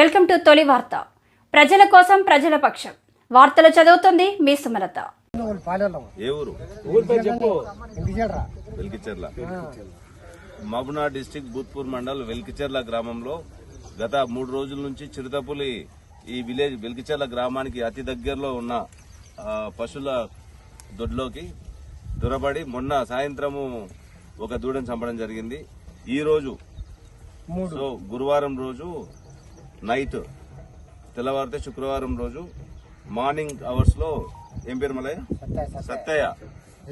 To తొలి వార్త. ప్రజల కోసం ప్రజల పక్షం. వార్తలు చదువుతుంది మీ సుమలత. మబునా డిస్టిక్ భూత్పూర్ మండల్ వెల్కిచెర్ల గ్రామంలో గత మూడు రోజుల నుంచి చిరుతపులి ఈ విలేజ్ వెల్కిచెర్ల గ్రామానికి అతి దగ్గరలో ఉన్న ఆ, పశువుల దొడ్లోకి దొరబడి మొన్న సాయంత్రము ఒక దూడను చంపడం జరిగింది. ఈ రోజు సో గురువారం రోజు నైట్ తెల్లవారితే శుక్రవారం రోజు మార్నింగ్ అవర్స్లో ఏం పేరు మలయ్య సత్తయ్య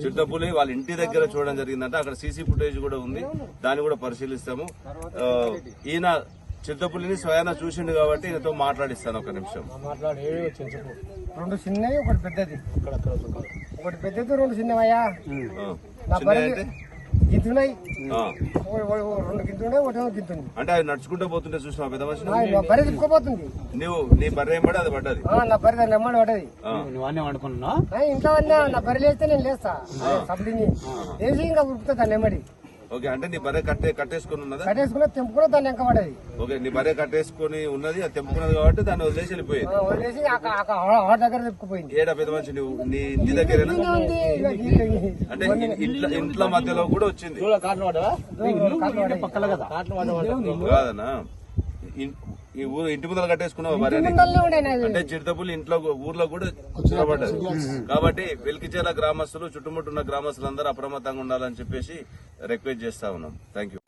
చిట్టపులి వాళ్ళ ఇంటి దగ్గర చూడడం జరిగిందంటే. అక్కడ సీసీ ఫుటేజ్ కూడా ఉంది. దాన్ని కూడా పరిశీలిస్తాము. ఈయన చిట్టపులిని స్వయాన చూసిండు కాబట్టి ఈయనతో మాట్లాడిస్తాను ఒక నిమిషం. రెండు చిన్నవి ఒకటి పెద్దది. ఒకటి పెద్దది రెండు చిన్నవయ్యా. ఆ, రెండు గింతుంది అంటే అది నడుచుకుంటూ పోతుంటే చూసినావు పెద్ద మనిషి బర్రె తిప్పుకోపోతుంది నువ్వు నీ బర్రె పడి అది పడ్డది. ఆ, నా బర్రె దాన్ని నెమ్మడి పడ్డది. వండుకున్నా ఆ, ఇంట్లో అన్నా నా బర్రె లేస్తే నేను లేస్తా. సబ్డిని వేసి ఇంకా ఉరుకుతా దాన్ని నెమ్మడి ఓకే అంటే నీ బర్రె కట్టే కట్టేసుకుని ఉన్నదా? కట్టేసుకున్నా తెంపుకున్నా దాన్ని వెంక పడ్డది ఓకే నీ బర్రె కట్టేసుకుని ఉన్నది అది తెంపుకున్నది కాబట్టి దాన్ని వదిలేసి వెళ్ళిపోయింది. ఆ, వదిలేసి ఆ- ఆ- ఆ- ఆ దగ్గర తిప్పుకుపోయింది ఏడా పెద్ద మనిషి నువ్వు? నీ ఇంటి ఈ- అంటే ఇంట్లో ఇంట్లో మధ్యలో కూడా వచ్చింది. కాదనా ఈ ఊరు ఇంటి ముందర కట్టేసుకున్నావు. అంటే చిరుతపులు ఇంట్లో ఊర్లో కూడా కాబట్టి వెలికిచేల గ్రామస్తులు చుట్టుముట్టున్న గ్రామస్తులందరూ అప్రమత్తంగా ఉండాలని చెప్పేసి రిక్వెస్ట్ చేస్తా ఉన్నాం. Thank you